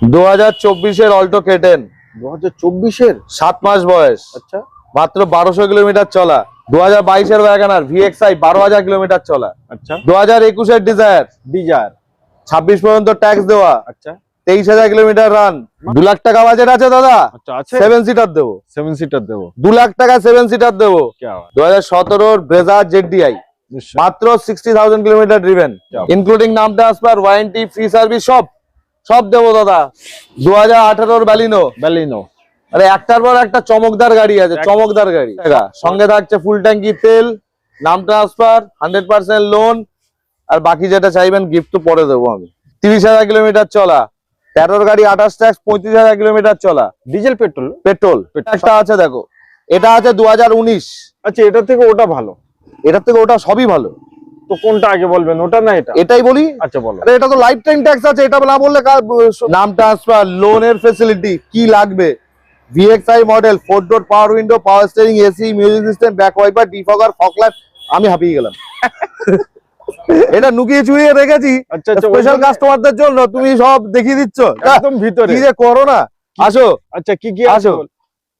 দু হাজার চব্বিশের অল্টো কেটেন দু হাজার চব্বিশের? সাত মাস বয়স। আচ্ছা। মাত্র বারোশো কিলোমিটার চলা। দু হাজার বাইশের ওয়াগানার ভিএক্সআই বারো হাজার কিলোমিটার চলা। আচ্ছা। দু হাজার একুশের ডিজায়ার ডিজার ছাব্বিশ পর্যন্ত ট্যাক্স দেওয়া। আচ্ছা। তেইশ হাজার কিলোমিটার রান দু লাখ টাকা বাজেট আছে দাদা। আচ্ছা সেভেন সিটার দেবো। সেভেন সিটার দেবো। দু লাখ টাকা সেভেন সিটার দেবো। দু হাজার সতেরোর ব্রেজার জেডডিআই নিশ্চয় মাত্র sixty thousand kilometre driven including নাম ট্রান্সফার ওয়ারেন্টি ফ্রি সার্ভিস সব। সব দেবো দাদা। দু হাজার আঠারোর ব্যালিনো ব্যালিনো আরে একটার পর একটা চমকদার গাড়ি আছে চমকদার গাড়ি। সঙ্গে থাকছে ফুল ট্যাঙ্কি তেল নাম ট্রান্সফার হান্ড্রেড পার্সেন্ট লোন আর বাকি যেটা চাইবেন গিফট তো পরে দেবো আমি। তিরিশ হাজার কিলোমিটার চলা। তেরোর গাড়ি আঠাশ ট্যাক্স পঁয়ত্রিশ হাজার কিলোমিটার চলা। Diesel petrol petrol petrol. একটা আছে দেখো। এটা আছে দু হাজার উনিশ। আচ্ছা এটা থেকে ওটা ভালো। এটার থেকে ওটা সবই ভালো। তো কোনটা আগে বলবেন? ওটা না এটা? এটাই বলি। আচ্ছা বলো। আরে এটা তো লাইফ টাইম ট্যাক্স আছে এটা না বললে নাম ট্রান্সফার লোনের ফেসিলিটি কি লাগবে? VXI model four door power window power steering AC music system back wiper defogger ফকলার আমি হাঁপিয়ে গেলাম। এটা নুকিয়ে চুরিয়ে রেখেছি। আচ্ছা আচ্ছা স্পেশাল কাস্টমারদের জন্য তুমি সব দেখিয়ে দিচ্ছ। একদম ভিতরে। কি যে করো না আসো। আচ্ছা কি কি আসো।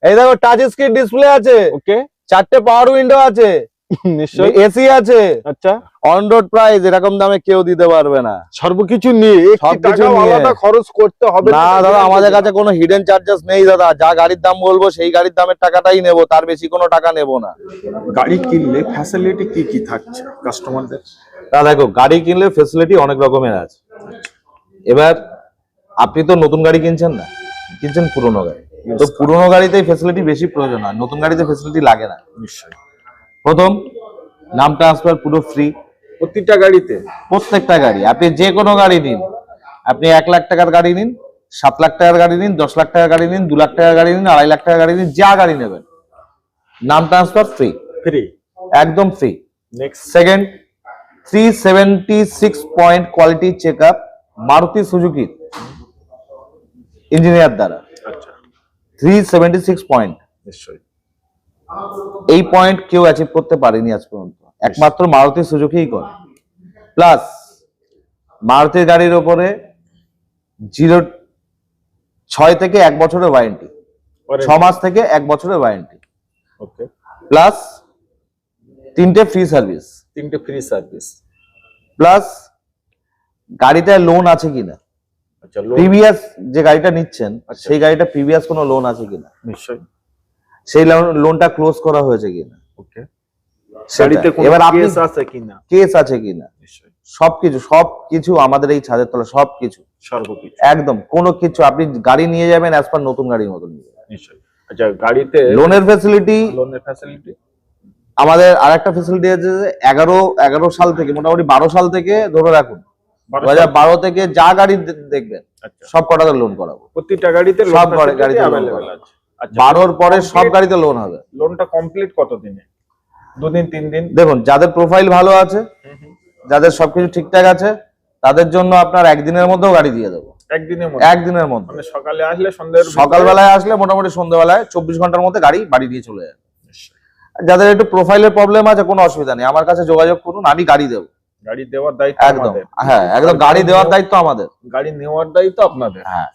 এই দেখো টাচ স্ক্রিন ডিসপ্লে আছে। ওকে চারটে পাওয়ার উইন্ডো আছে। নিশ্চয় এসি আছে। আচ্ছা। অন রোড প্রাইস এরকম দামে কেউ দিতে পারবে না। সর্বকিছু নিয়ে সবকিছু আলাদা খরচ করতে হবে না দাদা আমাদের কাছে কোনো হিডেন চার্জেস নেই দাদা। যা গাড়ির দাম বলব সেই গাড়ির দামের টাকাটাই নেব তার বেশি কোনো টাকা নেব না। গাড়ি কিনলে ফ্যাসিলিটি কি কি থাকছে কাস্টমারদের দেখো গাড়ি কিনলে ফেসিলিটি অনেক রকমের আছে। এবার আপনি তো নতুন গাড়ি কিনছেন না? কিনছেন পুরোনো গাড়ি। তো পুরোনো গাড়িতেই ফেসিলিটি বেশি প্রয়োজন হয় নতুন গাড়িতে ফেসিলিটি লাগে না। নিশ্চয়ই। প্রথম নাম ট্রান্সফার পুরো ফ্রি প্রতিটা গাড়িতে? প্রত্যেকটা গাড়ি। আপনি যে কোনো গাড়ি নিন। আপনি এক লাখ টাকার গাড়ি নিন সাত লাখ টাকার গাড়ি নিন দশ লাখ টাকার গাড়ি নিন দু লাখ টাকার গাড়ি নিন আড়াই লাখ টাকার গাড়ি নিন যা গাড়ি নেবেন। নাম ট্রান্সফার ফ্রি ফ্রি একদম free next second three seventy six point quality check up Maruti Suzuki engineer দ্বারা। আচ্ছা। থ্রি সেভেন্টি সিক্স পয়েন্ট নিশ্চয়ই। এই পয়েন্ট কেউ অ্যাচিভ করতে পারেনি আজ পর্যন্ত। একমাত্র মারুতি সুজুকিই করে। প্লাস মারুতির গাড়ির ওপরে জিরো ছয় থেকে এক বছরের ওয়ারেন্টি ছ মাস থেকে এক বছরের ওয়ারেন্টি ওকে প্লাস তিনটে ফ্রি সার্ভিস তিনটে ফ্রি সার্ভিস প্লাস গাড়িতে লোন আছে কিনা? আচ্ছা প্রিভিয়াস যে গাড়িটা নিচ্ছেন আচ্ছা। সেই গাড়িটা প্রিভিয়াস কোনো লোন আছে কিনা? নিশ্চয়ই। সেই লোনটা ক্লোজ করা হয়েছে কিনা? ওকে সেটা। গাড়িতে কোনো এবার আপনি কেস আছে কিনা? কেস আছে কিনা? সবকিছু সবকিছু আমাদের এই ছাদের তলা সবকিছু। সর্বকিছু। একদম কোনো কিছু আপনি গাড়ি নিয়ে যাবেন অ্যাজ পার নতুন গাড়ির মতো নিয়ে যাবেন। নিশ্চয়ই। আচ্ছা গাড়িতে লোনের ফ্যাসিলিটি আমাদের আরেকটা আছে যে এগারো এগারো সাল থেকে মোটামুটি বারো সাল থেকে ধরে রাখুন। দু হাজার বারো থেকে যা গাড়ি দেখবেন আচ্ছা। সব কটাতে লোন করাবো। প্রতিটা গাড়িতে সব সব গাড়ি- গাড়িতে আচ্ছা বারোর পরে সব গাড়িতে লোন হবে। লোনটা কমপ্লিট কত দিনে দুদিন তিন দিন? দেখুন যাদের প্রোফাইল ভালো আছে যাদের সবকিছু ঠিকঠাক আছে তাদের জন্য আপনার একদিনের মধ্যেও গাড়ি দিয়ে দেবো। একদিনের মধ্যে? একদিনের মধ্যে। মানে সকালে আসলে সন্ধ্যের সকালবেলায় আসলে মোটামুটি সন্ধ্যেবেলায় চব্বিশ ঘণ্টার মধ্যে গাড়ি বাড়ি দিয়ে চলে আর যাদের একটু প্রোফাইলের প্রবলেম আছে কোনো অসুবিধা নেই। আমার কাছে যোগাযোগ করুন আমি গাড়ি দেবো। গাড়ি দেওয়ার দায়িত্ব একদম। হ্যাঁ একদম গাড়ি দেওয়ার দায়িত্ব আমাদের। গাড়ি নেওয়ার দায়িত্ব আপনাদের। হ্যাঁ।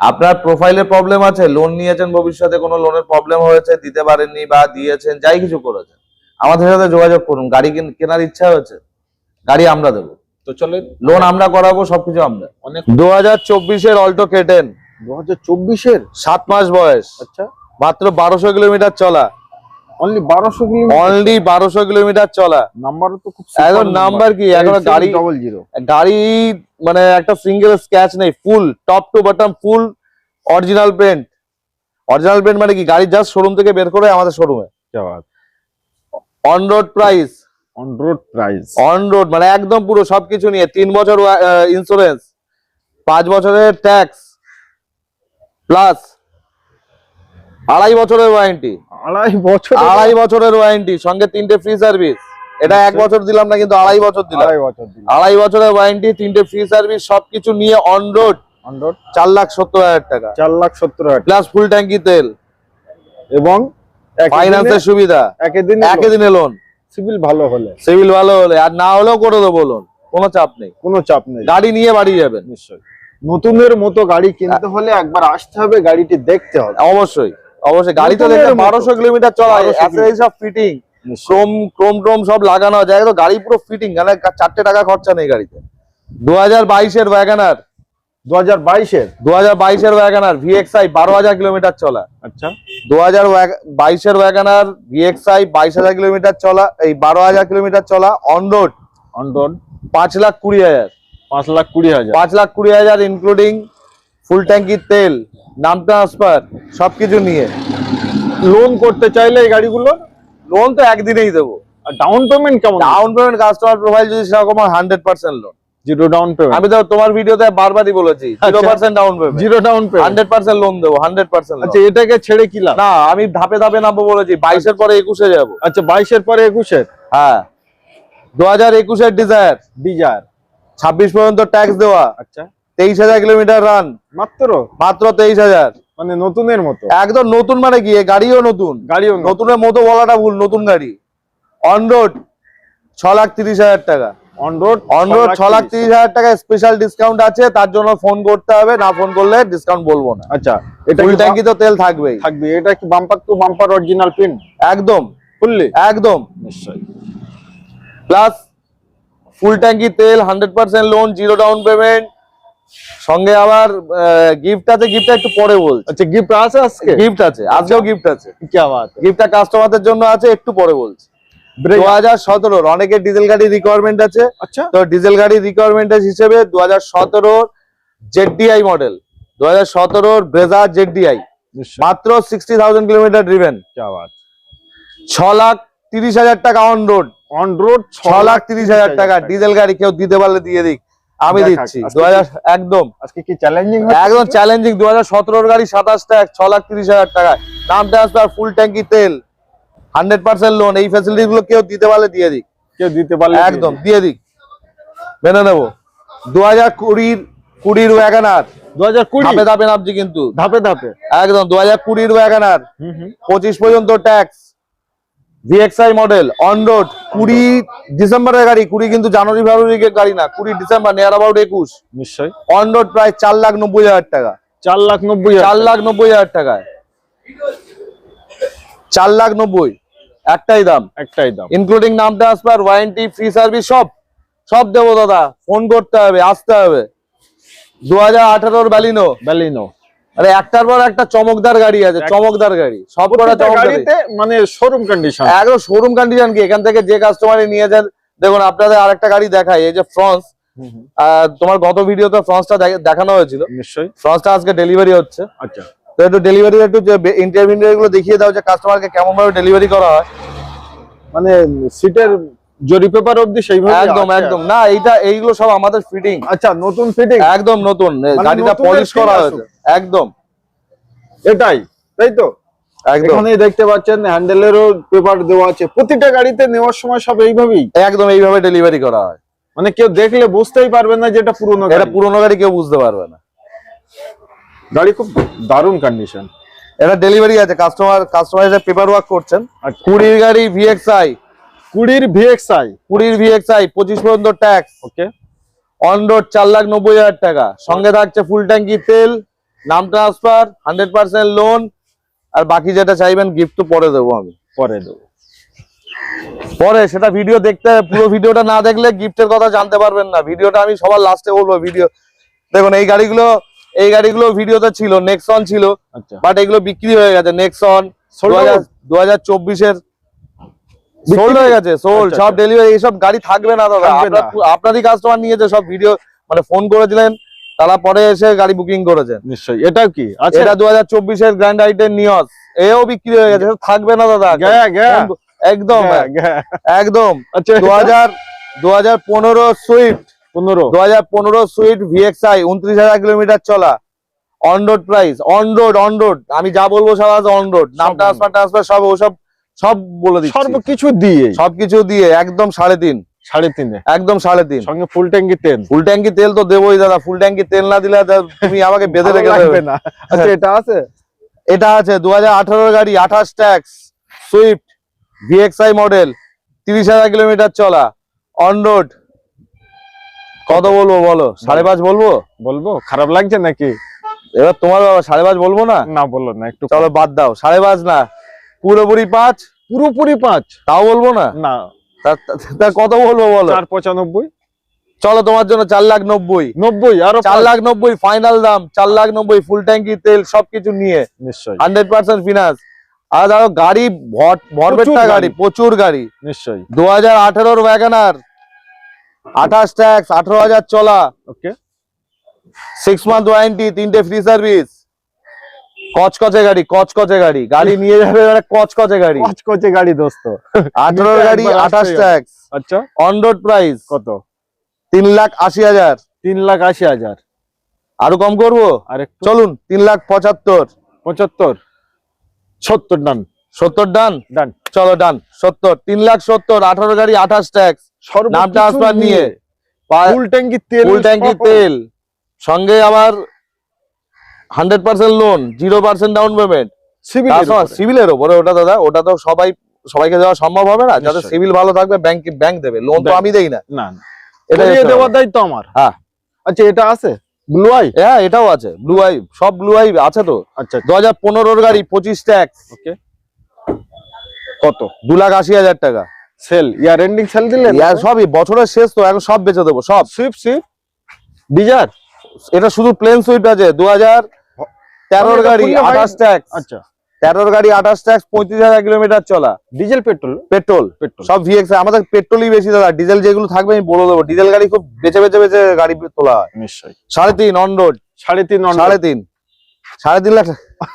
আপনার প্রোফাইলে প্রবলেম আছে লোন নিয়েছেন ভবিষ্যতে কোনো লোনের প্রবলেম হয়েছে দিতে পারেননি বা দিয়েছেন যাই কিছু করেছেন আমাদের সাথে যোগাযোগ করুন গাড়ি কেনার ইচ্ছা হয়েছে গাড়ি আমরা দেবো। তো চলেন। লোন আমরা করাবো সবকিছু আমরা। অনেক দু হাজার চব্বিশের অল্টো কেটেন দু হাজার চব্বিশের? সাত মাস বয়স। আচ্ছা। মাত্র বারোশো কিলোমিটার চলা। অনলি অনলি কিলোমিটার চলা। নাম্বার তো খুব এখন নাম্বার কি? এখনও গাড়ি ডবল জিরো গাড়ি মানে একটা সিঙ্গেল নেই full top to bottom full original paint original paint মানে কি? গাড়ি জাস্ট শোরুম থেকে বের করে আমাদের শোরুমে on road price on road price on road মানে একদম পুরো সবকিছু নিয়ে তিন বছর ইন্স্যুরেন্স পাঁচ বছরের ট্যাক্স প্লাস আড়াই বছরের ওয়ারেন্টি আড়াই বছর আড়াই বছরের ওয়ারেন্টি সঙ্গে তিনটে ফ্রি সার্ভিস এটা এক বছর দিলাম না কিন্তু আড়াই বছর দিলাম। আড়াই বছরের ওয়ারেন্টি তিনটে ফ্রি সার্ভিস সবকিছু নিয়ে অন রোড চার লাখ সত্তর হাজার টাকা। চার লাখ সত্তর হাজার প্লাস ফুল ট্যাঙ্কি তেল। এবং ফাইন্যান্সের সুবিধা। একই দিন দিনে লোন সিভিল ভালো হলে। সিভিল ভালো হলে। আর না হলেও করে দেবো লোন কোনো চাপ নেই। কোনো চাপ নেই। গাড়ি নিয়ে বাড়ি যাবেন। নিশ্চয়ই। নতুনের মতো গাড়ি কিনতে হলে একবার আসতে হবে গাড়িটি দেখতে হবে। অবশ্যই। অবশ্যই গাড়ি তো দেখলে বারোশো কিলোমিটার চলা 1200 সব ফিটিং ক্রোম ক্রোম ট্রোম সব লাগানো আছে। তো গাড়ি পুরো ফিটিং মানে চারটে টাকা খরচা নেই গাড়িতে। দু হাজার বাইশের ওয়াগানার দু হাজার বাইশের দু হাজার বাইশের ওয়াগানার ভিএক্সআই বারো হাজার কিলোমিটার চলা। আচ্ছা। দু হাজার বাইশের ওয়াগানার ভিএক্সআই বাইশ হাজার কিলোমিটার চলা এই বারো হাজার কিলোমিটার চলা অন রোড অন রোড পাঁচ লাখ কুড়ি হাজার। পাঁচ লাখ কুড়ি হাজার। পাঁচ লাখ কুড়ি হাজার ইনক্লুডিং ফুল ট্যাঙ্কির তেল নাম ট্রান্সফার সবকিছু নিয়ে। লোন করতে চাইলে এই গাড়িগুলো লোন তো একদিনেই দেবো। ডাউন পেমেন্ট কেমন? ডাউন পেমেন্ট কাস্টমার প্রোফাইল যদি সেরকম হয় hundred percent loan zero down payment আমি তো তোমার ভিডিওতে বারবারই বলেছি zero. Percent down payment zero down payment hundred percent loan দেবো হান্ড্রেড পার্সেন্ট আচ্ছা এটাকে ছেড়ে কি লাভ? না আমি ধাপে ধাপে নামবো বলেছি বাইশের পরে একুশে যাব। আচ্ছা বাইশের পরে একুশের? হ্যাঁ। দু হাজার একুশের ডিজায়ার ডিজায়ার ছাব্বিশ পর্যন্ত ট্যাক্স দেওয়া। আচ্ছা। তেইশ হাজার কিলোমিটার রান মাত্র? মাত্র তেইশ হাজার। মানে নতুনের মতো? একদম নতুন মানে কি? গাড়িও নতুন। গাড়িও নতুন। নতুনের মতো বলাটা ভুল নতুন গাড়ি। অন রোড ছ লাখ তিরিশ হাজার টাকা। অন রোড অন রোড ছ লাখ তিরিশ। হাজার টাকা স্পেশাল ডিসকাউন্ট আছে তার জন্য ফোন করতে হবে না ফোন করলে ডিসকাউন্ট বলব না। আচ্ছা এটা ফুল ট্যাঙ্কি তো তেল থাকবেই। থাকবে। এটা কি বাম্পার টু বাম্পার অরিজিনাল পিন একদম। ফুললি একদম। নিশ্চয়ই। প্লাস ফুল ট্যাঙ্কি তেল hundred percent loan zero down payment সঙ্গে আবার গিফট আছে গিফটটা একটু পরে বলছি। আচ্ছা গিফট আছে আজকে? গিফট আছে আজকেও গিফট আছে। কি বাত গিফটটা কাস্টমারদের জন্য আছে একটু পরে বলছি। ব্রেক দু হাজার সতেরোর অনেকের ডিজেল গাড়ির রিকোয়ারমেন্ট আছে। আচ্ছা। তো ডিজেল গাড়ির রিকোয়ারমেন্ট হিসেবে দু হাজার সতেরোর জেডডিআই মডেল দু হাজার সতেরোর ব্রেজা মাত্র সিক্সটি থাউজেন্ড কিলোমিটার ড্রিভেন ছ লাখ তিরিশ হাজার টাকা অন রোড অন রোড ছ লাখ তিরিশ হাজার টাকা ডিজেল গাড়ি কেউ দিতে পারলে দিয়ে দিক। আমি দিচ্ছি। একদম। আজকে কি চ্যালেঞ্জিং একদম চ্যালেঞ্জিং দু হাজার সতেরোর গাড়ি সাতাশ ট্যাক ছ লাখ তিরিশ হাজার টাকায়। নাম ট্রান্সফার ফুল ট্যাঙ্কি তেল। হান্ড্রেড পার্সেন্ট লোন এই ফ্যাসিলিটি গুলো কেউ দিতে পারলে দিয়ে দিক। কেউ দিতে পারলে একদম দিয়ে দিক। মেনে নেব। দু হাজার কুড়ির কুড়ির ওয়াগানার দু হাজার কুড়ি? ধাপে ধাপে নামছি কিন্তু। ধাপে ধাপে? একদম দু হাজার কুড়ির ওয়াগানার পঁচিশ পর্যন্ত tax VXI model on road কুড়ি ডিসেম্বরের গাড়ি কুড়ি কিন্তু জানুয়ারি ফেব্রুয়ারি গাড়ি না কুড়ি ডিসেম্বর নিয়ার অ্যাবাউট একুশ। নিশ্চয়ই। অন রোড প্রায় চার লাখ নব্বই হাজার টাকা। চার লাখ নব্বই চার লাখ নব্বই হাজার টাকায়। চার লাখ নব্বই। একটাই দাম। একটাই দাম। ইনক্লুডিং নাম ট্রান্সফার ওয়ারেন্টি ফ্রি সার্ভিস সব। সব দেবো দাদা। ফোন করতে হবে আসতে হবে। দু হাজার আঠারোর ব্যালিনো ব্যালিনো আরে একটার পর একটা চমকদার গাড়ি আছে চমকদার গাড়ি। সব কটা গাড়িতে মানে শোরুম কন্ডিশন একদম শোরুম কন্ডিশন কি? এখান থেকে যে কাস্টমারে নিয়েছেন দেখুন আপনাদের আরেকটা গাড়ি দেখাই এই যে ফ্রন্স তোমার গত ভিডিওতে ফ্রন্সটা দেখানো হয়েছিল। নিশ্চয়ই। ফ্রন্সটা আজকে ডেলিভারি হচ্ছে। আচ্ছা। তো একটু ডেলিভারি একটু ইন্টারভিউ গুলো দেখিয়ে দাও যে কাস্টমারকে কেমন ভাবে ডেলিভারি করা হয়। মানে সিটের জরি পেপার অবধি সেইভাবে একদম একদম। না এইটা এইগুলো সব আমাদের ফিটিং আচ্ছা নতুন ফিটিং একদম নতুন। মানে গাড়িটা পলিশ করা হয়েছে। একদম। এটাই তাই তো? এখানেই দেখতে পাচ্ছেন হ্যান্ডেলেরও পেপার দেওয়া আছে। প্রতিটা গাড়িতে নেওয়ার সময় সব এইভাবেই? একদম এইভাবে ডেলিভারি করা হয়। মানে কেউ দেখলে বুঝতেই পারবে না যে এটা পুরোনো এটা পুরোনো গাড়ি কেউ বুঝতে পারবে না। গাড়ি খুব দারুণ কন্ডিশন এটা ডেলিভারি আছে। কাস্টমার কাস্টমার পেপার ওয়ার্ক করছেন। আচ্ছা। কুড়ির গাড়ি ভিএক্সআই কুড়ির ভিএক্সআই কুড়ির ভিএক্সআই পঁচিশ পর্যন্ত ট্যাক্স ওকে অন রোড চার লাখ নব্বই হাজার টাকা। সঙ্গে থাকছে ফুল ট্যাঙ্কি তেল নাম ট্রান্সফার হান্ড্রেড পার্সেন্ট লোন আর বাকি যেটা চাইবেন গিফট তো পরে দেবো আমি। পরে দেবো। পরে সেটা ভিডিও দেখতে পুরো ভিডিওটা না দেখলে গিফটের কথা জানতে পারবেন না। ভিডিওটা আমি সবার লাস্টে বলব ভিডিও দেখুন এই গাড়িগুলো এই গাড়িগুলো ভিডিওতে ছিল নেক্সন ছিল। আচ্ছা। বাট এগুলো বিক্রি হয়ে গেছে নেক্সন Sold out? দু হাজার চব্বিশের? সোল্ড হয়ে গেছে সোল্ড আচ্ছা, সব আচ্ছা। ডেলিভারি এইসব গাড়ি থাকবে না দাদা। আপনারই কাস্টমার নিয়েছে সব ভিডিও মানে ফোন করেছিলেন তারা পরে এসে গাড়ি বুকিং করেছেন। নিশ্চয়ই। এটাও কি? আচ্ছা। এটা দু হাজার চব্বিশের গ্র্যান্ড আইটেন নিয়স এও বিক্রি হয়ে গেছে থাকবে না দাদা। একদম। একদম। আচ্ছা। দু হাজার দু হাজার পনেরো। সুইফট পনেরো দু হাজার পনেরো সুইফট ভিএক্সআই উনত্রিশ হাজার কিলোমিটার চলা। On road price on road on road আমি যা বলব সব আছে অন রোড নাম ট্রান্সফার ট্রান্সফার সব ওসব সব বলে দিচ্ছি। সর্বকিছু দিয়ে সবকিছু দিয়ে একদম সাড়ে তিন। সাড়ে তিনে। একদম সাড়ে তিন। সঙ্গে ফুল ট্যাঙ্কি তেল। ফুল ট্যাঙ্কি তেল তো দেবোই দাদা। ফুল ট্যাঙ্কি তেল না দিলে তুমি আমাকে বেঁধে রেখে দেবে। না। আচ্ছা এটা আছে? এটা আছে দু হাজার গাড়ি আঠাশ ট্যাক্স সুইফট ভিএক্সআই মডেল তিরিশ হাজার কিলোমিটার চলা অন রোড কত বলব বলো? সাড়ে পাঁচ বলব? বলব? খারাপ লাগছে নাকি? এবার তোমার বাবা সাড়ে পাঁচ বলব না? না বলো না একটু চলো বাদ দাও। সাড়ে পাঁচ না। পুরোপুরি পাঁচ? পুরোপুরি পাঁচ। তাও বলব না? না। তা- কত বলব বলো? চার পঁচানব্বই। চলো তোমার জন্য চার লাখ নব্বই। নব্বই আরও চার লাখ নব্বই ফাইনাল দাম চার লাখ নব্বই ফুল ট্যাঙ্কি তেল সবকিছু নিয়ে। নিশ্চয়ই। হান্ড্রেড পার্সেন্ট ফিনান্স আর ধরো গাড়ি ভর- ভরপেটটা গাড়ি গাড়ি। প্রচুর গাড়ি। নিশ্চয়ই। দু হাজার আঠেরোর ওয়াগানার আঠাশ ট্যাক্স আঠারো হাজার চলা। ওকে সিক্স মান্থ ওয়ারেন্টি তিনটে ফ্রি সার্ভিস কচকচে গাড়ি কচকচে গাড়ি। গাড়ি নিয়ে যাবে কচকচে গাড়ি। পাঁচ কোচে গাড়ি দোস্ত। আঠারোর নিতে গাড়ি আঠাশ ট্যাক্স। আচ্ছা। অন রোড প্রাইস কত? তিন লাখ আশি হাজার। তিন লাখ আশি হাজার। আরও কম করব? আর চলুন তিন লাখ পঁচাত্তর। পঁচাত্তর? সত্তর ডান সত্তর ডান ডান চলো ডান সত্তর তিন লাখ সত্তর আঠারো গাড়ি আঠাশ ট্যাক্স। নাম ট্রান্সফার নিয়ে। ফুল ট্যাঙ্কি তেল ফুল ট্যাঙ্কি তেল। সঙ্গে আবার hundred percent loan zero percent down payment সিভিলের ওপরে ওটা দাদা ওটা তো সবাই সবাইকে দেওয়া সম্ভব হবে না। নিশ্চয়ই। সিভিল ভালো থাকবে ব্যাংক ব্যাংক দেবে। লোন তো আমি দেই না। না এটা দেওয়ার দায়িত্ব আমার। হ্যাঁ। আচ্ছা এটা আছে? ব্লু আই হ্যাঁ এটাও আছে। ব্লু আই সব ব্লু আই আছে তো। আচ্ছা দু হাজার পনেরোর গাড়ি পঁচিশ ট্যাক্স ওকে কত? দু লাখ আশি হাজার টাকা। সেল ইয়ার এন্ডিং সেল দিলেন ইয়ার সবই বছরের শেষ তো এখন সব বেচে দেবো সব। সুইফট সুইফট ডিজার এটা শুধু প্লেন সুইট আছে। দু হাজার তেরোর গাড়ি আঠাশ? ট্যাক্স। আচ্ছা। তেরোর গাড়ি আঠাশ ট্যাক্স পঁয়ত্রিশ হাজার কিলোমিটার চলা। Diesel petrol? পেট্রোল। পেট্রোল। সব ভিএক্স আমাদের পেট্রোলই বেশি দাদা। ডিজেল যেগুলো থাকবে আমি বলে দেবো। ডিজেল গাড়ি খুব বেছে বেছে বেছে গাড়ি তোলা হয়। নিশ্চয়ই। সাড়ে তিন অন রোড সাড়ে তিন সাড়ে। তিন। সাড়ে তিন লাখ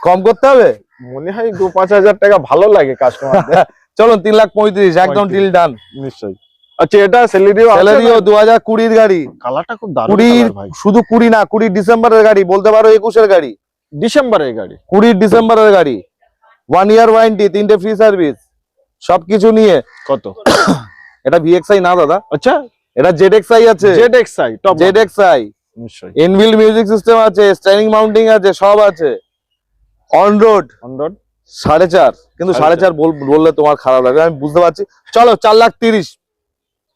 কম করতে হবে? মনে হয় দু পাঁচ হাজার টাকা ভালো লাগে কাস্টমারদের চলুন তিন লাখ পঁয়ত্রিশ একদম। ডিল ডান নিশ্চয়ই। আচ্ছা এটা স্যালারিও স্যালারিও দু হাজার কুড়ির গাড়ি। কালারটা খুব দারুণ কুড়ির শুধু কুড়ি না কুড়ি ডিসেম্বরের গাড়ি বলতে পারো একুশের গাড়ি। ডিসেম্বরের গাড়ি। কুড়ির ডিসেম্বরের গাড়ি। ওয়ান ইয়ার ওয়ারেন্টি তিনটে ফ্রি সার্ভিস সবকিছু নিয়ে। কত? এটা ভিএক্সআই না দাদা। আচ্ছা। এটা জেড এক্সআই আছে। Z X I top Z XI নিশ্চয়ই। ইনভিল মিউজিক সিস্টেম আছে স্ট্যান্ডিং মাউন্টিং আছে সব আছে। অন রোড অন রোড সাড়ে চার। কিন্তু সাড়ে চার। বল- বললে তোমার খারাপ লাগবে আমি বুঝতে পারছি। চলো চার লাখ তিরিশ।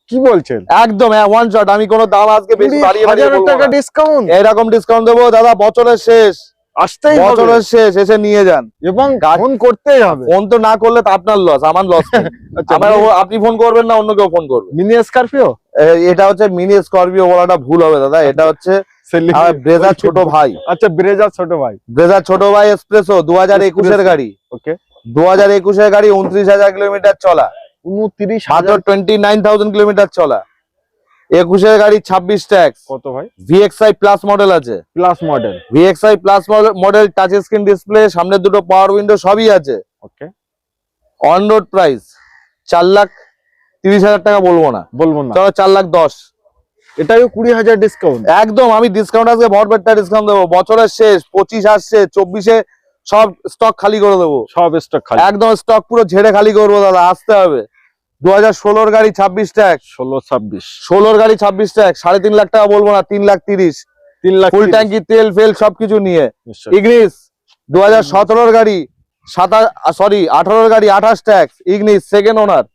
কি বলছেন? একদম ওয়ান শট আমি কোনো দাম আজকে বেশি বাড়িয়ে বাড়িয়ে টাকা ডিসকাউন্ট এরকম ডিসকাউন্ট দেবো দাদা বছরের শেষ। আসতেই বছরের শেষ এসে নিয়ে যান। এবং ফোন করতেই হবে। ফোন তো না করলে তো আপনার লস আমার লস আচ্ছা আমার আপনি ফোন করবেন না অন্য কেউ ফোন করবে। Mini Scorpio? এটা হচ্ছে মিনি স্করপিও বলাটা ভুল হবে দাদা। এটা হচ্ছে ব্রেজার ছোট ভাই। আচ্ছা ব্রেজার ছোট ভাই। ব্রেজার ছোট ভাই এক্সপ্রেসো দু হাজার একুশের গাড়ি। ওকে। দু হাজার একুশের গাড়ি উনত্রিশ হাজার কিলোমিটার চলা। উনত্রিশ হাজার টোয়েন্টি নাইন থাউজেন্ড কিলোমিটার চলা। একুশের গাড়ি ছাব্বিশ ট্যাক্স। কত ভাই? ভিএক্সআই প্লাস মডেল আছে। Plus model. VXI plus model touch screen display সামনের দুটো পাওয়ার উইন্ডো সবই আছে। ওকে অন রোড প্রাইস চার লাখ তিরিশ হাজার টাকা বলব না। বলব না। চলো চার লাখ দশ। এটাও কুড়ি হাজার ডিসকাউন্ট একদম আমি ডিসকাউন্ট আজকে ভরপেটটা ডিসকাউন্ট দেবো। বছরের শেষ পঁচিশ আসছে চব্বিশে সব স্টক খালি করে দেবো। সব স্টক খালি। একদম স্টক পুরো ঝেড়ে খালি করব দাদা আসতে হবে। দু হাজার ষোলোর গাড়ি ছাব্বিশ ট্যাক্স ষোলো ছাব্বিশ। ষোলোর গাড়ি ছাব্বিশ ট্যাক্স সাড়ে তিন লাখ টাকা বলব না তিন লাখ তিরিশ। তিন লাখ ফুল। ট্যাঙ্কি তেল ফেল সবকিছু নিয়ে। ইগনিস দু হাজার সতেরোর গাড়ি সাতাশ সরি আঠারোর গাড়ি আঠাশ tax Ignis second owner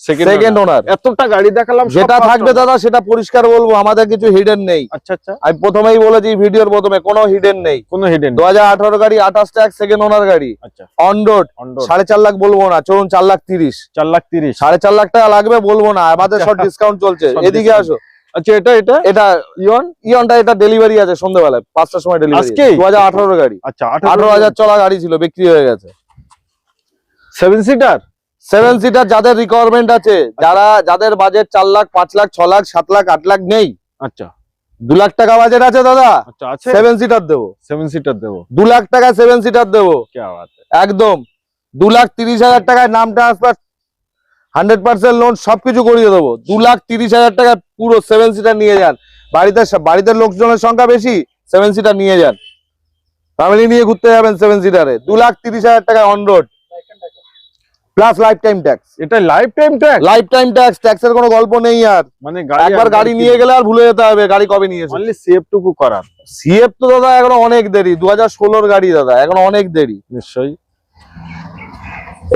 second owner এতটা গাড়ি দেখালাম সব যেটা থাকবে দাদা সেটা পরিষ্কার বলব আমাদের কিছু হিডেন নেই। আচ্ছা আচ্ছা। আমি প্রথমেই বলেছি ভিডিওর প্রথমে কোনো হিডেন নেই। কোনো হিডেন দু হাজার আঠারো গাড়ি আঠাশ সেকেন্ড ওনার গাড়ি। আচ্ছা। অন রোড সাড়ে চার লাখ বলব না চলুন চার লাখ তিরিশ। চার লাখ তিরিশ। সাড়ে চার লাখ টাকা লাগবে বলব না আমাদের সব ডিসকাউন্ট চলছে। এদিকে আসো। আচ্ছা এটা এটা? এটা ইয়ন ইয়নটা এটা ডেলিভারি আছে সন্ধ্যেবেলায় পাঁচটার সময় ডেলিভারি আজকেই? দু হাজার আঠারো গাড়ি। আচ্ছা আঠারো হাজার চলা গাড়ি ছিল বিক্রি হয়ে গেছে। সেভেন সিটার সেভেন সিটার যাদের রিকোয়ারমেন্ট আছে যারা যাদের বাজেট চার লাখ পাঁচ লাখ ছ লাখ সাত লাখ আট লাখ নেই। আচ্ছা। দু লাখ টাকা বাজেট আছে দাদা। সেভেন সিটার দেবো। সেভেন সিটার দেবো। দু লাখ টাকা সেভেন সিটার দেবো। একদম। দু লাখ তিরিশ হাজার টাকায় নাম ট্রান্সফার হান্ড্রেড পার্সেন্ট লোন সবকিছু করিয়ে দেবো। দু লাখ তিরিশ হাজার টাকা পুরো সেভেন সিটার নিয়ে যান। বাড়িতে বাড়িতে লোকজনের সংখ্যা বেশি সেভেন সিটার নিয়ে যান। ফ্যামিলি নিয়ে ঘুরতে যাবেন সেভেন সিটারে দু লাখ তিরিশ হাজার টাকায় on road plus life time tax এটা life time tax life time tax ট্যাক্সের কোনো গল্প নেই আর। মানে একবার গাড়ি নিয়ে গেলে আর ভুলে যেতে হবে গাড়ি কবে নিয়েছে অনলি সিএফ টুকু করার। সিএফ তো দাদা এখনও অনেক দেরি দু হাজার ষোলোর গাড়ি দাদা এখন অনেক দেরি। নিশ্চয়ই।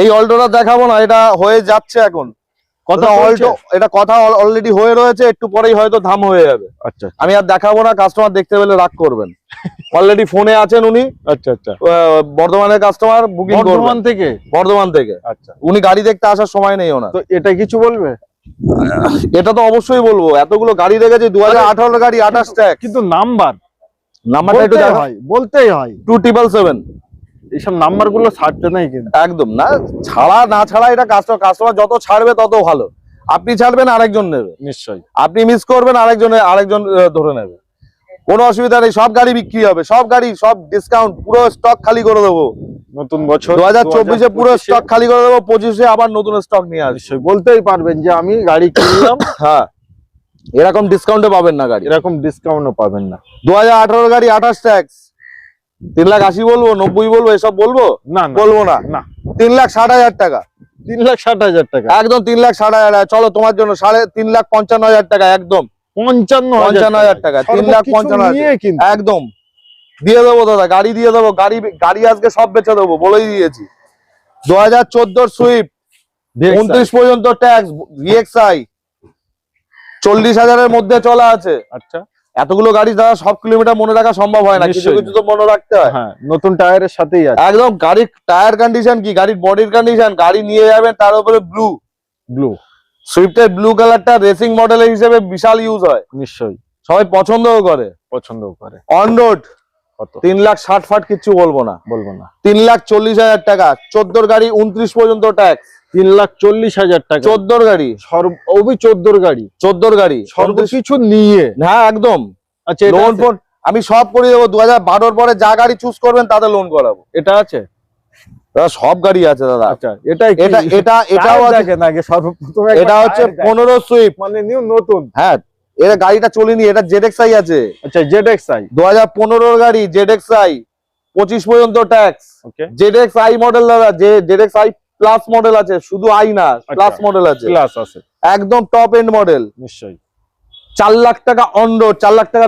এই অল্টোটা দেখাবো না এটা হয়ে যাচ্ছে এখন। কথা এটা এটা কথা অলরেডি হয়ে রয়েছে একটু পরেই হয়তো ধাম হয়ে যাবে। আচ্ছা আমি আর দেখাবো না কাস্টমার দেখতে পেলে রাগ করবেন। অলরেডি ফোনে আছেন উনি। আচ্ছা আচ্ছা। বর্ধমানের কাস্টমার বুকিং বর্ধমান থেকে? বর্ধমান থেকে। আচ্ছা। উনি গাড়ি দেখতে আসার সময় নেই ওনার। তো এটা কিছু বলবে? এটা তো অবশ্যই বলব এতগুলো গাড়ি দেখেছি দু হাজার আঠারো গাড়ি আঠাশ ট্যাক্স কিন্তু নাম্বার। নাম্বারটা একটু হয় বলতেই হয়। টু ট্রিপল সেভেন এইসব নাম্বারগুলো ছাড়তে নাই কিন্তু। একদম না ছাড়া না ছাড়া এটা কাস্টমার কাস্টমার যত ছাড়বে তত ভালো। আপনি ছাড়বেন আরেকজন নেবে। নিশ্চয়ই। আপনি মিস করবেন আরেকজন আরেকজন ধরে নেবে। কোনো অসুবিধা নেই সব গাড়ি বিক্রি হবে সব গাড়ি সব ডিসকাউন্ট পুরো স্টক খালি করে দেবো। নতুন বছর দু হাজার চব্বিশে পুরো স্টক খালি করে দেবো পঁচিশে আবার নতুন স্টক নিয়ে আসবে। বলতেই পারবেন যে আমি গাড়ি কিনলাম। হ্যাঁ এরকম ডিসকাউন্টে পাবেন না গাড়ি। এরকম ডিসকাউন্টও পাবেন না। দু হাজার আঠারো গাড়ি আঠাশ ট্যাক্স তিন লাখ আশি বলব নব্বই বলব এসব বলব? না বলব না। না। তিন লাখ ষাট হাজার টাকা। তিন লাখ ষাট হাজার টাকা। একদম তিন লাখ ষাট হাজার চলো তোমার জন্য সাড়ে তিন লাখ পঞ্চান্ন হাজার টাকা একদম। পঞ্চান্ন পঞ্চান্ন হাজার টাকা, তিন লাখ পঞ্চান্ন একদম। দিয়ে দেবো দাদা গাড়ি দিয়ে দেবো গাড়ি গাড়ি আজকে সব বেচে দেবো বলেই দিয়েছি। দু হাজার চোদ্দোর সুইফট উনত্রিশ পর্যন্ত ট্যাক্স ভিএক্সআই চল্লিশ হাজারের মধ্যে চলা আছে। আচ্ছা। এতগুলো গাড়ি দাদা সব কিলোমিটার মনে রাখা সম্ভব হয় না কিছু কিছু তো মনে রাখতে হয়। হ্যাঁ নতুন টায়ারের সাথেই আছে। একদম গাড়ির টায়ার কন্ডিশন কি? গাড়ির বডির কন্ডিশন গাড়ি নিয়ে যাবেন তার উপরে ব্লু ব্লু সুইফটের ব্লু কালারটা রেসিং মডেল হিসেবে বিশাল ইউজ হয়। নিশ্চয়ই। সবাই পছন্দও করে। পছন্দ করে। অন রোড কত? তিন লাখ ষাট ফাট কিচ্ছু বলব না। বলব না। তিন লাখ চল্লিশ হাজার টাকা চোদ্দোর গাড়ি উনত্রিশ পর্যন্ত ট্যাক্স তিন লাখ চল্লিশ হাজার টাকা। চোদ্দোর গাড়ি? সর্ব অবি চোদ্দোর গাড়ি। চোদ্দোর গাড়ি? সর্বকিছু নিয়ে। হ্যাঁ একদম। আচ্ছা লোন ফোন আমি সব করে দেবো দু হাজার বারোর পরে যা গাড়ি চুজ করবেন তাদের লোন করাবো। এটা আছে? দাদা সব গাড়ি আছে দাদা। আচ্ছা এটাই এটা এটা এটাও আছে। সর্বপ্রথম এটা হচ্ছে পনেরো সুইফট। মানে নিউ নতুন। হ্যাঁ এটা গাড়িটা চলেনি এটা জেডএক্সআই আছে। আচ্ছা জেড এক্স আই দু হাজার পনেরোর গাড়ি জেডএক্সআই পঁচিশ পর্যন্ত ট্যাক্স ওকে জেডএক্সআই মডেল দাদা যে জেডএক্সআই প্লাস মডেল আছে শুধু আই না প্লাস মডেল আছে। ক্লাস আছে। একদম টপ এন্ড মডেল নিশ্চয়ই। চার লাখ টাকা অন রোড চার লাখ টাকা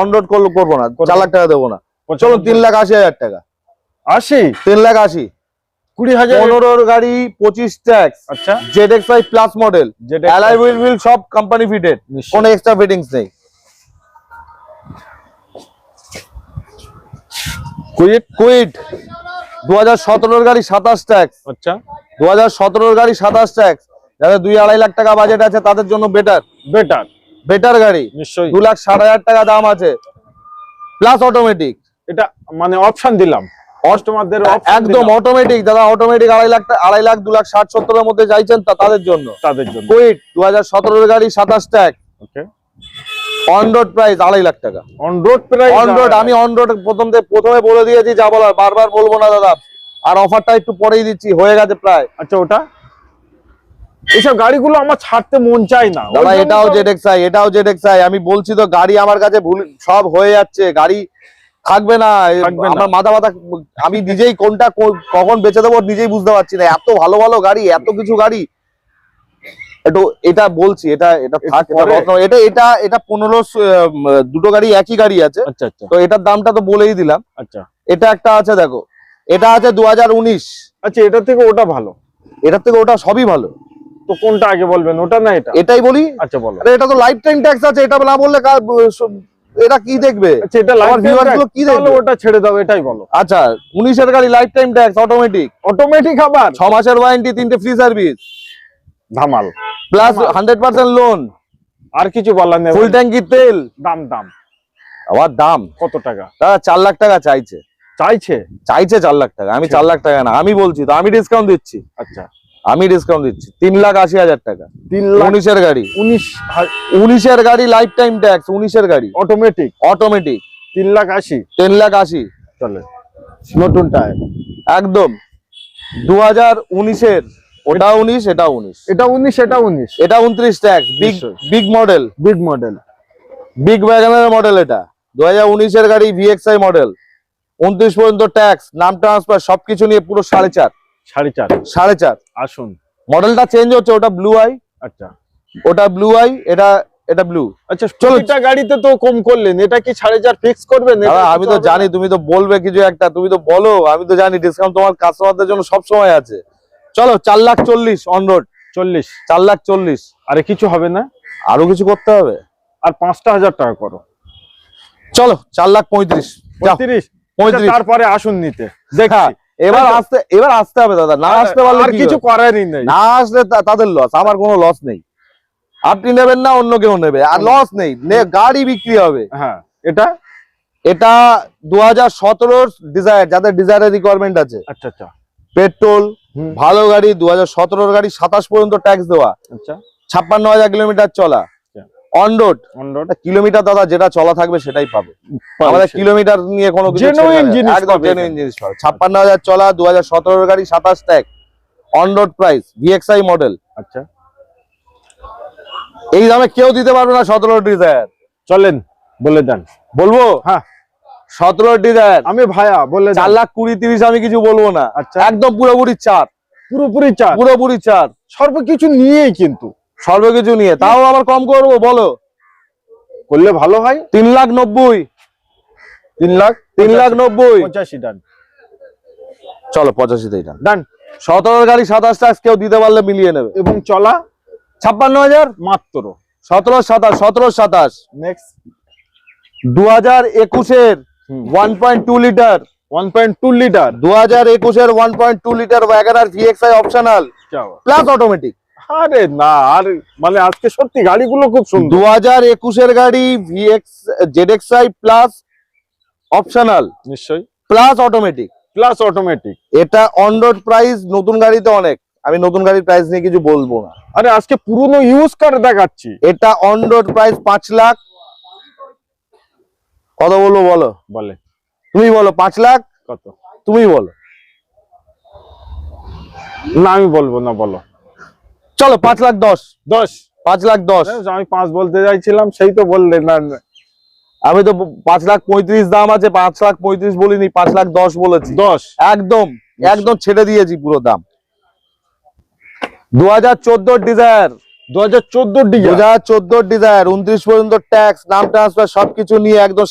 অন রোড করল করব না চার লাখ টাকা দেবো না। চলো তিন লাখ আশি হাজার টাকা। আশি? তিন লাখ আশি। কুড়ি হাজার? পনেরোর গাড়ি পঁচিশ ট্যাক্স আচ্ছা। Z X I plus model alloy wheel wheel সব কোম্পানি ফিটেড কোনো এক্সট্রা ফিটিংস নেই। কুইট কুইট দু হাজার সতেরোর গাড়ি সাতাশ ট্যাক্স। আচ্ছা। দু হাজার সতেরোর গাড়ি সাতাশ ট্যাক্স। যাদের দুই আড়াই লাখ টাকা বাজেট আছে তাদের জন্য বেটার বেটার বেটার গাড়ি। নিশ্চয়ই। দু লাখ ষাট হাজার টাকা দাম আছে। প্লাস অটোমেটিক এটা মানে অপশন দিলাম। কাস্টমারদের একদম অটোমেটিক দাদা অটোমেটিক আড়াই লাখ আড়াই লাখ দু লাখ ষাট সত্তরের মধ্যে চাইছেন তা তাদের জন্য। তাদের জন্য। কুইট দু হাজার সতেরোর গাড়ি সাতাশ tax. Okay on road price আড়াই লাখ টাকা। On road price on road আমি অন রোড প্রথম প্রথমে বলে দিয়েছি যা বলার বারবার বলব না দাদা। আর অফারটা একটু পরেই দিচ্ছি হয়ে গেছে প্রায়। আচ্ছা ওটা? এইসব গাড়িগুলো আমার ছাড়তে মন চায় না। দাদা এটাও তো- জেড এটাও জেড এক্সআই আমি বলছি তো গাড়ি আমার কাছে ভুল সব হয়ে যাচ্ছে গাড়ি থাকবে না। এ- থাকবে না। আমার মাথা মাথা আমি নিজেই কোনটা কখন বেঁচে দেবো নিজেই বুঝতে পারছি না। এত ভালো ভালো গাড়ি এত কিছু গাড়ি একটু এটা বলছি এটা এটা থাক এটা এটা এটা এটা পনেরো দুটো গাড়ি একই গাড়ি আছে। আচ্ছা আচ্ছা। তো এটার দামটা তো বলেই দিলাম। আচ্ছা। এটা একটা আছে দেখো এটা আছে দু হাজার উনিশ। আচ্ছা এটা থেকে ওটা ভালো? এটার থেকে ওটা সবই ভালো। তো কোনটা আগে বলবেন ওটা না এটা? এটাই বলি? আচ্ছা বলো। আরে এটা তো লাইফ টাইম ট্যাক্স আছে এটা না বললে সব- কি দেখবে? আচ্ছা এটা লাইফ viewers গুলো কি দেখবে? ওটা ছেড়ে দাও এটাই বলো। আচ্ছা উনিশের গাড়ি life time tax automatic automatic আবার? ছ মাসের ওয়ারেন্টি তিনটে ফ্রি সার্ভিস ধামাল। প্লাস হান্ড্রেড পার্সেন্ট লোন আর কিছু বলার নেই। ফুল ট্যাঙ্কি তেল। দাম দাম। আবার দাম। কত টাকা? তারা চার লাখ টাকা চাইছে। চাইছে? চাইছে চার লাখ টাকা। আমি চার লাখ টাকা না আমি বলছি তো আমি ডিসকাউন্ট দিচ্ছি। আচ্ছা। আমি ডিসকাউন্ট দিচ্ছি। তিন লাখ আশি হাজার টাকা। তিন লাখ উনিশের গাড়ি। উনিশ উনিশের গাড়ি লাইফ টাইম ট্যাক্স উনিশের গাড়ি। অটোমেটিক অটোমেটিক তিন লাখ আশি? টেন লাখ আশি। চলে। নতুন টায়ার একদম। দু হাজার উনিশের ওটা উনিশ এটা উনিশ। এটা উনিশ এটা উনিশ। এটা উনত্রিশ tax big big model big model big ওয়াগনের মডেল এটা। দু হাজার উনিশের গাড়ি ভিএক্সআই মডেল উনত্রিশ পর্যন্ত ট্যাক্স নাম ট্রান্সফার সবকিছু নিয়ে পুরো সাড়ে চার। সাড়ে চার। সাড়ে চার। আসুন। মডেলটা চেঞ্জ হচ্ছে ওটা ব্লু আই আচ্ছা। ওটা ব্লু আই এটা এটা ব্লু আচ্ছা চলো। গাড়িতে তো কম করলেন এটা কি সাড়ে চার ফিক্স করবেন? আমি তো জানি তুমি তো বলবে কিছু একটা তুমি তো বলো আমি তো জানি ডিসকাউন্ট তোমার কাস্টমারদের জন্য সব সময় আছে। চলো চার লাখ চল্লিশ অন রোড চল্লিশ। চার লাখ চল্লিশ। আরে কিছু হবে না। আরও কিছু করতে হবে? আর পাঁচটা হাজার টাকা করো। চলো চার লাখ পঁয়ত্রিশ। পঁয়ত্রিশ। পঁয়ত্রিশ। তারপরে আসুন নিতে। হ্যাঁ, এবার আসতে এবার আসতে হবে দাদা। না আসতে পারলে আর কিছু? করারই নেই। না আসলে তাদের লস আমার কোনো লস নেই। আপনি নেবেন না অন্য কেউ নেবে। আর লস নেই। নে- গাড়ি বিক্রি হবে। হ্যাঁ। এটা? এটা দু হাজার সতেরোর ডিজায়ার যাদের ডিজায়ারের রিকোয়ারমেন্ট আছে। আচ্ছা আচ্ছা। পেট্রোল। ভালো গাড়ি দু হাজার গাড়ি সাতাশ পর্যন্ত ট্যাক্স দেওয়া। আচ্ছা। ছাপ্পান্ন হাজার কিলোমিটার চলা। আচ্ছা। অন রোড অনরোড কিলোমিটার দাদা যেটা চলা থাকবে সেটাই পাবে। আমাদের কিলোমিটার নিয়ে কোনো একদম জেনুইন জিনিস পাবে। ছাপ্পান্ন হাজার চলা দু হাজার সতেরোর গাড়ি সাতাশ tax on road price VXI model আচ্ছা। এই দামে কেউ দিতে পারবে না সতেরো ডিজায়ার। চলেন বলে দেন। বলব? হ্যাঁ। সতেরো ডিজায়ার আমি ভাইয়া বললে চার লাখ কুড়ি তিরিশ আমি কিছু বলব না। আচ্ছা। একদম পুরোপুরি চার। পুরোপুরি চার? পুরোপুরি চার। সর্বকিছু নিয়েই কিন্তু। সর্বকিছু নিয়ে। তাও আবার কম করব বলো। করলে ভালো হয়। তিন লাখ নব্বই। তিন লাখ? তিন লাখ নব্বই। পঁচাশি ডান। চলো পঁচাশিতে এটা ডান। সতেরো গাড়ি সাতাশ টাকা কেউ দিতে পারলে মিলিয়ে নেবে। এবং চলা? ছাপ্পান্ন হাজার। মাত্র। সতেরো সাতাশ সতেরো সাতাশ। নেক্সট দু হাজার একুশের one point two litre one point two litre দু হাজার একুশের one point two litre Wagon R VXI optional plus automatic আরে না আর মানে আজকে সত্যি গাড়িগুলো খুব সুন্দর। দু হাজার গাড়ি ভিএক্স জেডএক্সআই প্লাস অপশনাল নিশ্চয়ই। প্লাস অটোমেটিক প্লাস অটোমেটিক এটা অন রোড প্রাইস নতুন গাড়িতে অনেক। আমি নতুন গাড়ির প্রাইস নিয়ে কিছু বলব না। আরে আজকে পুরনো ইউজ কার দেখাচ্ছি। এটা অন রোড প্রাইস পাঁচ লাখ কত বলব বলো? বলে। তুমি বলো পাঁচ লাখ? কত? তুমি বলো। না আমি বলব না বলো। চলো পাঁচ লাখ দশ। দশ? পাঁচ লাখ দশ। আমি পাঁচ বলতে চাইছিলাম সেই তো বললে না। আমি তো পাঁচ লাখ পঁয়ত্রিশ দাম আছে পাঁচ লাখ পঁয়ত্রিশ বলিনি পাঁচ লাখ দশ বলেছি। দশ? একদম একদম ছেড়ে দিয়েছি পুরো দাম। দু হাজার চোদ্দোর ডিজায়ার ডিজায়ার উনত্রিশ পর্যন্ত ট্যাক্স নাম ট্রান্সফার সবকিছু নিয়ে একদম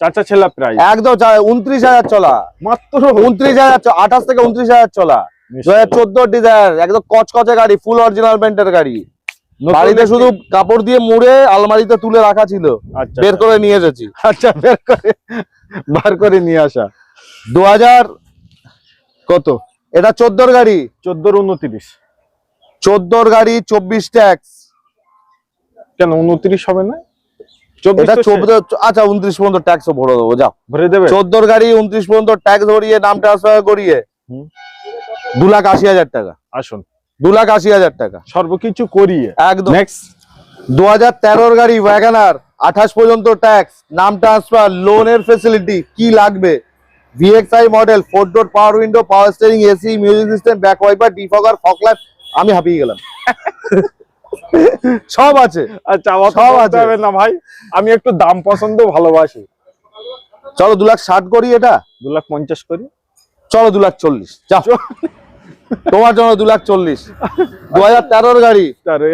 চাচা ছেলা একদম উনত্রিশ হাজার চলা। মাত্র? উনত্রিশ হাজার চ- আঠাশ থেকে উনত্রিশ হাজার চলা। দু হাজার চোদ্দোর ডিজায়ার একদম কচকচে গাড়ি ফুল অরিজিনাল পেন্টের গাড়ি। বাড়িতে শুধু কাপড় দিয়ে মুড়ে আলমারিতে তুলে রাখা ছিল। আচ্ছা বের করে নিয়ে এসেছি। আচ্ছা বের করে বার করে নিয়ে আসা। দু হাজার কত? এটা চোদ্দোর গাড়ি। চোদ্দোর উনত্রিশ। চোদ্দোর গাড়ি চব্বিশ ট্যাক্স। কেন উনত্রিশ হবে না? চব্বিশ এটা চোদ্দ আচ্ছা উনত্রিশ পর্যন্ত ভরে দেবো যাও। ভরে দেবে? চোদ্দোর গাড়ি উনত্রিশ পর্যন্ত ট্যাক্স নাম ট্রান্সফার করিয়ে দু লাখ আশি হাজার টাকা। আসুন। দু লাখ আশি হাজার টাকা। সর্বকিছু করিয়ে। একদম। দু হাজার তেরোর গাড়ি ওয়াগানার আঠাশ পর্যন্ত ট্যাক্স নাম ট্রান্সফার লোনের ফেসিলিটি কি লাগবে? VXI model four door power window power steering AC music system back wiper defogger fog light আমি হাঁপিয়ে গেলাম। সব আছে। আচ্ছা সব আছে। না ভাই। আমি একটু দাম পছন্দ ভালোবাসি। চলো দু লাখ ষাট করি এটা। দু লাখ পঞ্চাশ করি। চলো দু লাখ চল্লিশ। তোমার জন্য দু লাখ চল্লিশ। দু হাজার তেরোর গাড়ি।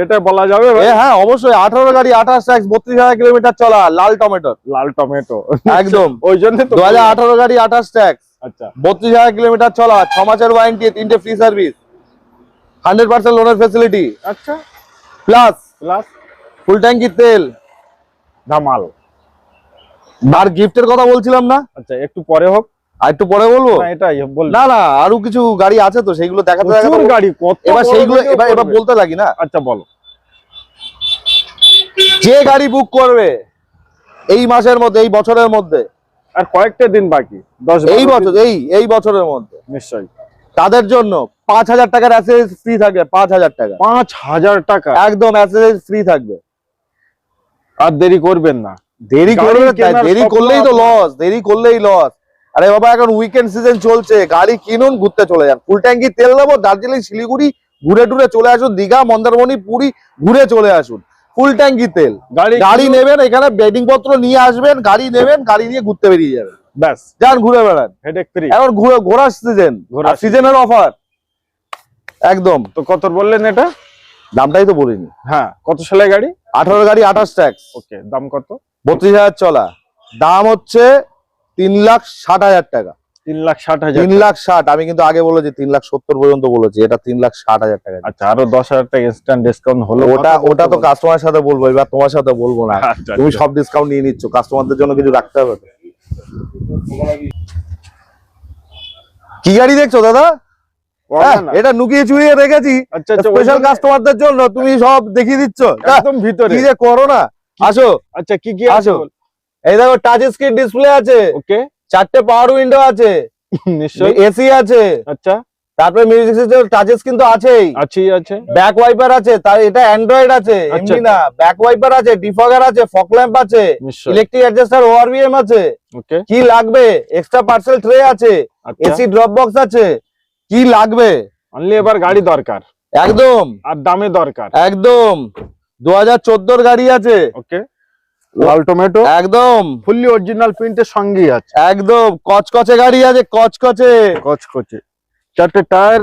এটা বলা যাবে হ্যাঁ অবশ্যই। আঠারো গাড়ি আঠাশ ট্যাক্স বত্রিশ হাজার কিলোমিটার চলা লাল টমেটো। লাল টমেটো। একদম। ওই জন্য দু হাজার আঠারো গাড়ি আঠাশ ট্যাক্স আচ্ছা। বত্রিশ হাজার কিলোমিটার চলা ছ মাসের ওয়ারেন্টি তিনটে ফ্রি সার্ভিস হান্ড্রেড পার্সেন্ট লোনের ফেসিলিটি আচ্ছা। প্লাস প্লাস ফুল ট্যাঙ্কি তেল। ধামাল। আর গিফটের কথা বলছিলাম না? আচ্ছা একটু পরে হোক। আর একটু পরে বলব? না এটাই বল না না আরও কিছু গাড়ি আছে তো সেইগুলো দেখাতে দেখাতে গাড়ি কত এবার সেইগুলো এবার এবার বলতে লাগি না। আচ্ছা বলো। যে গাড়ি বুক করবে এই মাসের মধ্যে এই বছরের মধ্যে। আর কয়েকটা দিন বাকি দশ এই বছর এই এই বছরের মধ্যে। নিশ্চয়ই। তাদের জন্য পাঁচ হাজার টাকার অ্যাসেস ফ্রি থাকবে পাঁচ হাজার টাকা। পাঁচ হাজার টাকা? একদম অ্যাসেস ফ্রি থাকবে। আর দেরি করবেন না। দেরি গাড়ি করবে তাই, কেনার দেরি করলেই তো লস দেরি করলেই লস আরে বাবা এখন উইকেন্ড সিজন চলছে গাড়ি কিনুন ঘুরতে চলে যান। ফুল ট্যাঙ্কি তেল দেবো দার্জিলিং শিলিগুড়ি ঘুরে টুরে চলে আসুন দীঘা মন্দারমণি পুরী ঘুরে চলে আসুন। ফুল ট্যাঙ্কি তেল। গাড়ি গাড়ি নেবেন এখানে বেডিং পত্র নিয়ে আসবেন গাড়ি নেবেন গাড়ি নিয়ে ঘুরতে বেরিয়ে যাবেন। ব্যাস। যান ঘুরে বেড়ান। হেডেক ফ্রি এখন ঘুরে ঘোরার সিজন ঘোরার সিজনের অফার একদম। তো কত বললেন এটা? দামটাই তো বলিনি। হ্যাঁ কত সালে গাড়ি? আঠারো গাড়ি আঠাশ ট্যাক্স। ওকে দাম কত? বত্রিশ হাজার চলা। দাম হচ্ছে তিন লাখ ষাট হাজার টাকা। তিন লাখ ষাট হাজার তিন লাখ ষাট আমি কিন্তু আগে বলেছি তিন লাখ সত্তর পর্যন্ত বলেছি এটা তিন লাখ ষাট হাজার টাকা। আচ্ছা আরও দশ হাজার টাকা ইনস্ট্যান্ট ডিসকাউন্ট হলো। ওটা ওটা তো কাস্টমারের সাথে বলব এবার তোমার সাথে বলব না। আচ্ছা তুমি সব ডিসকাউন্ট নিয়ে নিচ্ছ কাস্টমারদের জন্য কিছু রাখতে হবে। কি গাড়ি দেখছ দাদা? এটা নুকিয়ে চুরিয়ে রেখেছি। আচ্ছা আচ্ছা স্পেশাল কাস্টমারদের জন্য তুমি সব দেখিয়ে দিচ্ছ। একদম ভিতরে। কি যে করো না আসো। আচ্ছা কি কি আসো। এই দেখো টাচ স্ক্রিন ডিসপ্লে আছে। ওকে। চারটে পাওয়ার উইন্ডো আছে। নিশ্চয়ই। এসি আছে। আচ্ছা। তারপরে মিউজিক সিস্টেম টাচ স্ক্রিন তো আছেই। আছে আছে। ব্যাক ওয়াইপার আছে তার এটা অ্যান্ড্রয়েড আছে আচ্ছা। এমনি না। ব্যাক ওয়াইপার আছে ডিফগার আছে ফক ল্যাম্প আছে ইলেকট্রিক অ্যাডজাস্টার ওআরবিএম আছে। ওকে। কি লাগবে? এক্সট্রা পার্সেল ট্রে আছে। আচ্ছা। এসি ড্রপ বক্স আছে। কি লাগবে? অনলি এবার গাড়ি দরকার। একদম। আর দামে দরকার। একদম। দু হাজার চোদ্দোর গাড়ি আছে। ওকে লাল টমেটো। একদম। ফুললি অরিজিনাল প্রিন্টের সঙ্গেই আছে। একদম। কচকচে গাড়ি আছে কচকচে। কচকচে। চারটে টায়ার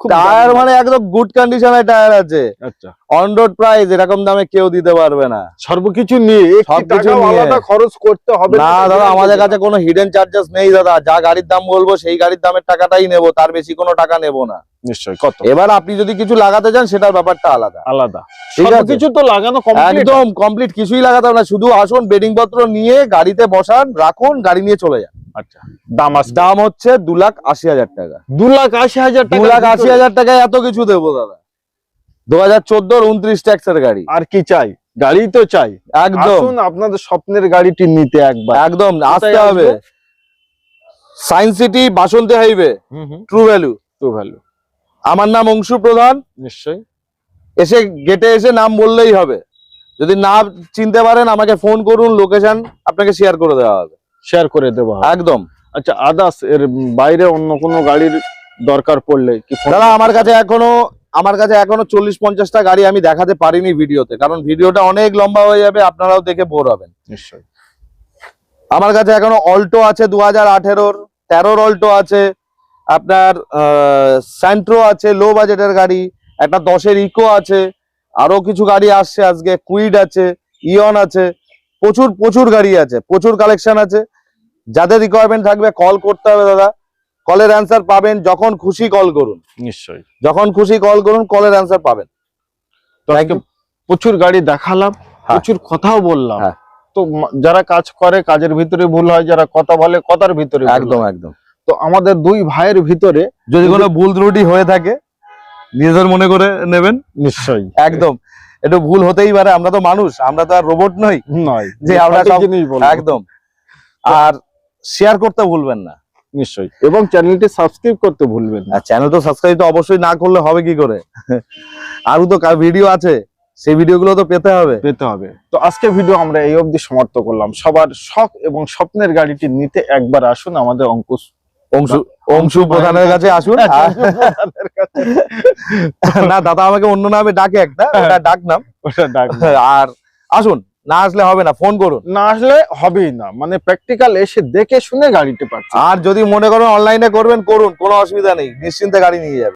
টায়ার মানে একদম গুড কন্ডিশনের টায়ার আছে। আচ্ছা। অন রোড প্রাইস এরকম দামে কেউ দিতে পারবে না। সর্বকিছু নিয়ে সবকিছু আলাদা খরচ করতে হবে না দাদা আমাদের কাছে কোনো হিডেন চার্জেস নেই দাদা। যা গাড়ির দাম বলব সেই গাড়ির দামের টাকাটাই নেব তার বেশি কোনো টাকা নেব না। কত? এবার আপনি যদি কিছু লাগাতে চান সেটার ব্যাপারটা আলাদা। আলাদা। সবকিছু তো লাগানো একদম কমপ্লিট কিছুই লাগাতে হবে না। শুধু আসুন বেডিং পত্র নিয়ে গাড়িতে বসান রাখুন গাড়ি নিয়ে চলে যান। আচ্ছা দাম দাম হচ্ছে দু লাখ আশি হাজার টাকা। দু লাখ আশি হাজার দু লাখ আশি হাজার টাকায় এত কিছু দেবো দাদা। দু হাজার চোদ্দোর উনত্রিশ ট্যাক্সের গাড়ি। আর কি চাই? গাড়ি তো চাই। একদম। আপনাদের স্বপ্নের গাড়িটি নিতে একবার। একদম আসতে হবে। Science city Basanti highway. True value তো ভালো আমার নাম অংশু প্রধান। নিশ্চয়ই। এসে গেটে এসে নাম বললেই হবে। যদি না চিনতে পারেন আমাকে ফোন করুন লোকেশন আপনাকে শেয়ার করে দেওয়া হবে। শেয়ার করে দেবো একদম। আচ্ছা আদার্স এর বাইরে অন্য কোনো গাড়ির দরকার পড়লে কি দাদা আমার কাছে এখনও আমার কাছে এখনও চল্লিশ পঞ্চাশটা গাড়ি আমি দেখাতে পারিনি ভিডিওতে কারণ ভিডিওটা অনেক লম্বা হয়ে যাবে আপনারাও দেখে বোর হবেন। নিশ্চয়ই। আমার কাছে এখনও অল্টো আছে দু হাজার আঠেরোর তেরোর অল্টো আছে আপনার স্যান্ট্রো আছে লো বাজেটের গাড়ি একটা দশের ইকো আছে আরও কিছু গাড়ি আসছে আজকে কুইড আছে ইয়ন আছে প্রচুর প্রচুর গাড়ি আছে প্রচুর কালেকশন আছে। যাদের রিকোয়ারমেন্ট থাকবে কল করতে হবে দাদা। কলের অ্যান্সার পাবেন যখন খুশি কল করুন। নিশ্চয়ই। যখন খুশি কল করুন কলের অ্যান্সার পাবেন। প্রচুর গাড়ি দেখালাম প্রচুর কথাও বললাম। হ্যাঁ। তো যারা কাজ করে কাজের ভিতরে ভুল হয় যারা কথা বলে কথার ভিতরে একদম একদম। তো আমাদের দুই ভাইয়ের ভিতরে যদি কোনো ভুল ত্রুটি হয়ে থাকে নিজেদের মনে করে নেবেন। নিশ্চয়ই। একদম। একটু ভুল হতেই পারে আমরা তো মানুষ আমরা তো আর রোবট নই। নয়। যে আমরা একদম। আর শেয়ার করতে ভুলবেন না। নিশ্চয়ই। এবং চ্যানেলটি সাবস্ক্রাইব করতে ভুলবেন না। চ্যানেল তো সাবস্ক্রাইব তো অবশ্যই না করলে হবে কি করে? আরও তো ভিডিও আছে সেই ভিডিওগুলো তো পেতে হবে। পেতে হবে। তো আজকে ভিডিও আমরা এই অবধি সমাপ্ত করলাম। সবার শখ এবং স্বপ্নের গাড়িটি নিতে একবার আসুন আমাদের অঙ্কুশ অংশু অংশু প্রধানের কাছে আসুন। কাছে। না দাদা আমাকে অন্য নামে ডাকে একটা ডাক নাম। আর আসুন। না আসলে হবে না ফোন করুন। না আসলে হবেই না মানে প্র্যাকটিক্যাল এসে দেখে শুনে গাড়িটি পাচ্ছে। আর যদি মনে করেন অনলাইনে করবেন করুন কোনো অসুবিধা নেই নিশ্চিন্তে গাড়ি নিয়ে যাবে